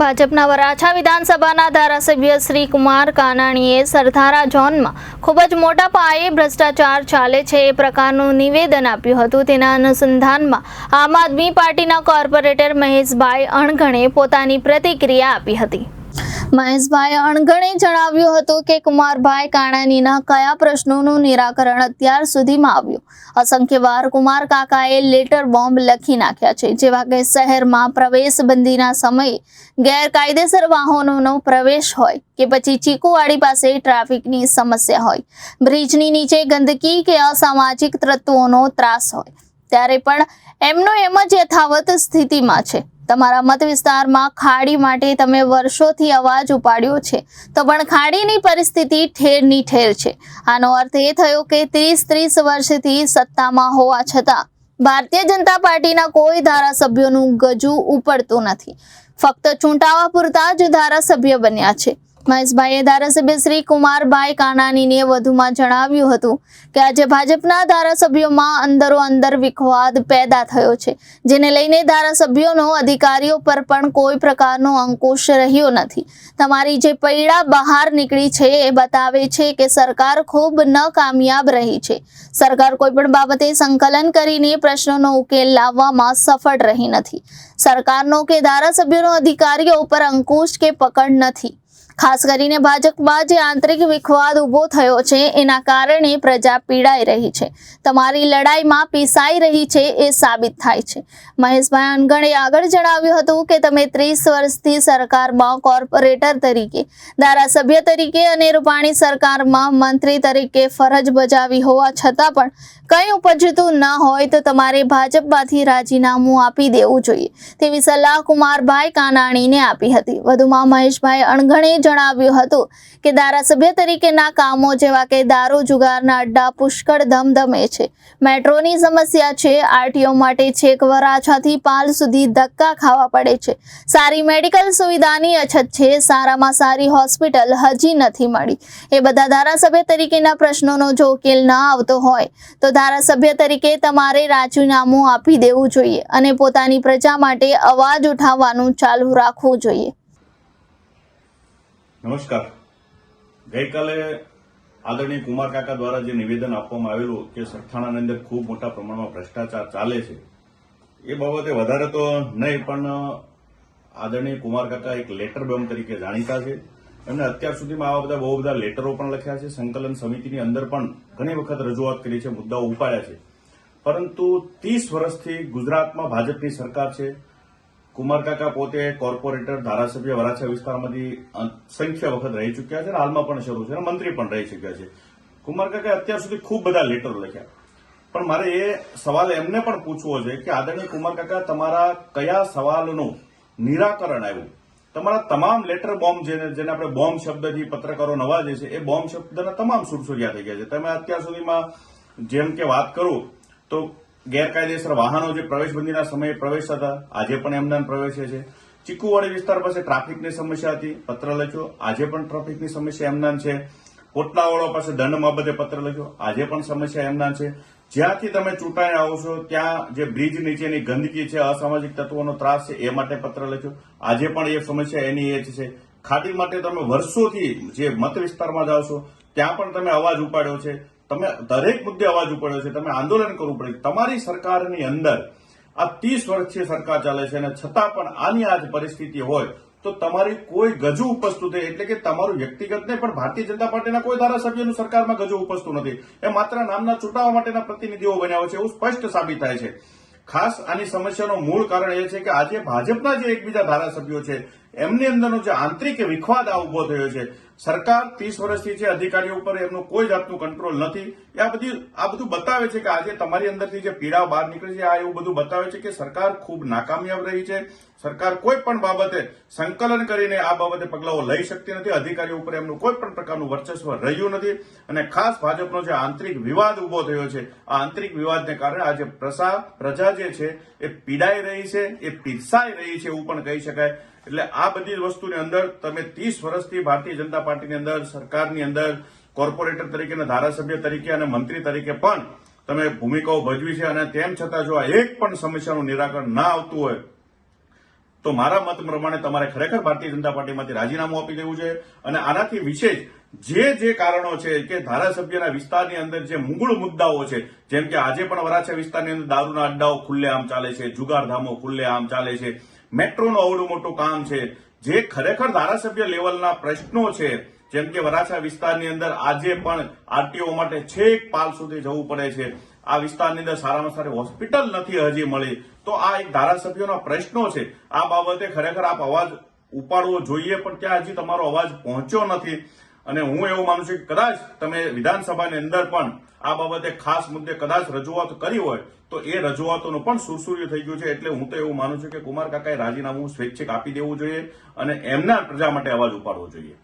ભાજપના વરાછા વિધાનસભાના ધારાસભ્ય શ્રી કુમાર કાનાણીએ સરથારા ઝોનમાં ખૂબ જ મોટા પાયે ભ્રષ્ટાચાર ચાલે છે એ પ્રકારનું નિવેદન આપ્યું હતું. તેના અનુસંધાનમાં આમ આદમી પાર્ટીના કોર્પોરેટર મહેશભાઈ અણઘણે પોતાની પ્રતિક્રિયા આપી હતી. મહેશભાઈ અણઘણે જણાવ્યું હતું કે કુમારભાઈ કાણાનીના કયા પ્રશ્નોનું નિરાકરણ અત્યાર સુધીમાં આવ્યું? અસંખ્ય વાર કુમાર કાકાએ લેટર બોમ્બ લખી નાખ્યા છે, જેવા કે શહેરમાં પ્રવેશબંધીના સમયે ગેરકાયદેસર વાહનોનો પ્રવેશ હોય કે પછી ચીકુવાડી પાસે ટ્રાફિકની સમસ્યા હોય, બ્રિજની નીચે ગંદકી કે અસામાજિક તત્વોનો ત્રાસ હોય, ત્યારે પણ એમનો એમ જ યથાવત સ્થિતિમાં છે. તમારા મત વિસ્તારમાં ખાડી માટે તમે વર્ષોથી અવાજ ઉપાડ્યો છે. તો પણ ખાડીની પરિસ્થિતિ ઠેરની ઠેર છે. આનો અર્થ એ થયો કે ત્રીસ ત્રીસ વર્ષથી સત્તામાં હોવા છતાં ભારતીય જનતા પાર્ટીના કોઈ ધારાસભ્યોનું ગજુ ઉપડતું નથી. ફક્ત ચૂંટાવા પૂરતા જ ધારાસભ્ય બન્યા છે. મહેશભાઈએ ધારાસભ્ય શ્રી કુમારભાઈ કાનાનીને વધુમાં જણાવ્યું હતું કે આજે ભાજપના ધારાસભ્યોમાં અંદરો અંદર વિખવાદ પેદા થયો છે, જેને લઈને ધારાસભ્યોનો અધિકારીઓ પર પણ કોઈ પ્રકારનો અંકુશ રહ્યો નથી. તમારી જે પૈડા બહાર નીકળી છે એ બતાવે છે કે સરકાર ખૂબ ન કામયાબ રહી છે. સરકાર કોઈ પણ બાબતે સંકલન કરીને પ્રશ્નોનો ઉકેલ લાવવામાં સફળ રહી નથી. સરકારનો કે ધારાસભ્યોનો અધિકારીઓ ઉપર અંકુશ કે પકડ નથી. ખાસ કરીને ભાજપમાં જે આંતરિક વિખવાદ ઊભો થયો છે, એના કારણે પ્રજા પીડાઈ રહી છે. તમારી લડાઈમાં પીસાઈ રહી છે એ સાબિત થાય છે. મહેશભાઈ અનગણે આગળ જણાવ્યું હતું કે તમે ત્રીસ વર્ષથી સરકારમાં કોર્પોરેટર તરીકે, ધારાસભ્ય તરીકે અને રૂપાણી સરકારમાં મંત્રી તરીકે ફરજ બજાવી હોવા છતાં પણ કંઈ ઉપજતું ન હોય તો તમારે ભાજપમાંથી રાજીનામું આપી દેવું જોઈએ. તેવી સલાહ કુમારભાઈ કાનાણીને આપી હતી. વધુમાં મહેશભાઈ અણઘણે જણાવ્યું હતું કે ધારાસભ્ય તરીકેના કામો જેવા કે દારૂ જુગારના અડ્ડા પુષ્કળ ધમધમે છે. મેટ્રોની સમસ્યા છે, આરટીઓ માટે છેક વરાછાથી પાલ સુધી ધક્કા ખાવા પડે છે. સારી મેડિકલ સુવિધાની અછત છે, સારામાં સારી હોસ્પિટલ હજી નથી મળી. એ બધા ધારાસભ્ય તરીકેના પ્રશ્નોનો જો ઉકેલ ન આવતો હોય, તો ધારાસભ્ય તરીકે તમારે રાજીનામું આપી દેવું જોઈએ અને પોતાની પ્રજા માટે અવાજ ઉઠાવવાનું ચાલુ રાખવું જોઈએ. નમસ્કાર. ગઈકાલે આદરણીય કુમાર કાકા દ્વારા જે નિવેદન આપવામાં આવેલું કે સરથાણાની અંદર ખૂબ મોટા પ્રમાણમાં ભ્રષ્ટાચાર ચાલે છે, એ બાબતે વધારે તો નહીં, પણ આદરણીય કુમાર કાકા એક લેટર બોમ્બ તરીકે જાણીતા છે. એમને અત્યાર સુધીમાં આવા બધા બહુ બધા લેટરો પણ લખ્યા છે. સંકલન સમિતિની અંદર પણ ઘણી વખત રજૂઆત કરી છે, મુદ્દાઓ ઉપાડ્યા છે. પરંતુ ત્રીસ વર્ષથી ગુજરાતમાં ભાજપની સરકાર છે. કુમાર કાકા પોતે કોર્પોરેટર, ધારાસભ્ય, વરાછા વિસ્તારમાંથી સંખ્યા વખત રહી ચૂક્યા છે અને હાલમાં પણ શરૂ છે અને મંત્રી પણ રહી ચૂક્યા છે. કુમાર કાકાએ અત્યાર સુધી ખૂબ બધા લેટરો લખ્યા. પણ મારે એ સવાલ એમને પણ પૂછવો છે કે આદરણીય કુમાર કાકા, તમારા કયા સવાલનું નિરાકરણ આવ્યું? તમારા તમામ લેટર બોમ્બ જેને જેને આપણે બોમ્બ શબ્દથી પત્રકારો નવાજે છે, એ બોમ્બ શબ્દના તમામ સુરસુરિયા થઈ ગયા છે. તમે અત્યાર સુધીમાં જેમ કે વાત કરું, તો ગેરકાયદેસર વાહનો જે પ્રવેશબંધીના સમયે પ્રવેશતા હતા, આજે પણ એમના પ્રવેશે છે. ચીકુવાડી વિસ્તાર પાસે ટ્રાફિકની સમસ્યા હતી, પત્ર લખ્યો. આજે પણ ટ્રાફિકની સમસ્યા એમના છે. કોટલાવાળો પાસે દંડ બાબતે પત્ર લખ્યો. આજે પણ સમસ્યા એમના છે. જ્યાંથી તમે ચૂંટાઈને આવો છો, ત્યાં જે બ્રિજ નીચેની ગંદકી છે, અસામાજિક તત્વોનો ત્રાસ છે, એ માટે પત્ર લખ્યો. આજે પણ એ સમસ્યા એની એ છે. ખાડી માટે તમે વર્ષોથી જે મત વિસ્તારમાં જાઓ છો, ત્યાં પણ તમે અવાજ ઉપાડ્યો છે. તમે દરેક મુદ્દે અવાજ ઉપાડ્યો છે, તમે આંદોલન કરવું પડે તમારી સરકારની અંદર આ ત્રીસ વર્ષથી સરકાર ચાલે છે અને છતાં પણ આની આ જ પરિસ્થિતિ હોય તો તમારી કોઈ ગજુ ઉપજતું નથી એટલે કે તમારું વ્યક્તિગત નહીં, પણ ભારતીય જનતા પાર્ટીના કોઈ ધારાસભ્યનું સરકારમાં ગજુ ઉપજતું નથી. એ માત્ર નામના ચૂંટાવા માટેના પ્રતિનિધિઓ બન્યા હોય છે એવું સ્પષ્ટ સાબિત થાય છે. ખાસ આની સમસ્યાનું મૂળ કારણ એ છે કે આજે ભાજપના જે એકબીજા ધારાસભ્યો છે, એમની અંદરનો જે આંતરિક વિખવાદ આ ઊભો થયો છે સરકાર ત્રીસ વર્ષથી છે અધિકારીઓ ઉપર એમનું કોઈ જાતનું કંટ્રોલ નથી. એ આ બધી આ બધું બતાવે છે કે આજે તમારી અંદરથી જે પીડા બહાર નીકળે છે, આ એવું બધું બતાવે છે કે સરકાર ખૂબ નાકામયાબ રહી છે. સરકાર કોઈ પણ બાબતે સંકલન કરીને આ બાબતે પગલાઓ લઈ શકતી નથી. અધિકારીઓ ઉપર એમનું કોઈ પણ પ્રકારનું વર્ચસ્વ રહ્યું નથી. અને ખાસ ભાજપનો જે આંતરિક વિવાદ ઊભો થયો છે, આ આંતરિક વિવાદને કારણે આજે પ્રસા, પ્રજા જે છે, એ પીડાઈ રહી છે, એ પીરસાઈ રહી છે એવું પણ કહી શકાય. એટલે આ બધી વસ્તુની અંદર તમે ત્રીસ વર્ષથી ભારતીય પાર્ટીની અંદર, સરકારની અંદર, કોર્પોરેટર તરીકે અને ધારાસભ્ય તરીકે અને મંત્રી તરીકે પણ તમે ભૂમિકાઓ ભજવી છે અને તેમ છતાં જો આ એક પણ સમસ્યાનું નિરાકરણ ના આવતું હોય, તો મારા મત પ્રમાણે તમારે ખરેખર ભારતીય જનતા પાર્ટીમાંથી રાજીનામું આપી દેવું છે. અને આનાથી વિશેષ જે જે કારણો છે કે ધારાસભ્યના વિસ્તારની અંદર જે મૂળ મુદ્દાઓ છે, જેમ કે આજે પણ વરાછા વિસ્તારની અંદર દારૂના અડ્ડાઓ ખુલ્લેઆમ ચાલે છે, જુગારધામો ખુલ્લેઆમ ચાલે છે, મેટ્રોનું અવડું મોટું કામ છે જે ખરેખર ધારાસભ્ય લેવલના પ્રશ્નો છે, જેમ કે વરાછા વિસ્તારની અંદર આજે પણ આરટીઓ માટે છેક પાલ સુધી જવું પડે છે. આ વિસ્તારની અંદર સારામાં સારી હોસ્પિટલ નથી હજી મળી. તો આ એક ધારાસભ્યોના પ્રશ્નો છે. આ બાબતે ખરેખર આપ અવાજ ઉપાડવો જોઈએ, પણ ત્યાં હજી તમારો અવાજ પહોંચ્યો નથી. અને હું એવું માનું છું કે કદાચ તમે વિધાનસભાની અંદર પણ આ બાબતે ખાસ મુદ્દે કદાચ રજૂઆત કરી હોય, તો એ રજૂઆતોનું પણ સુરસુર્યું થઈ ગયું છે. એટલે હું તો એવું માનું છું કે કુમાર કાકાએ રાજીનામું સ્વૈચ્છિક આપી દેવું જોઈએ અને એમના પ્રજા માટે અવાજ ઉપાડવો જોઈએ.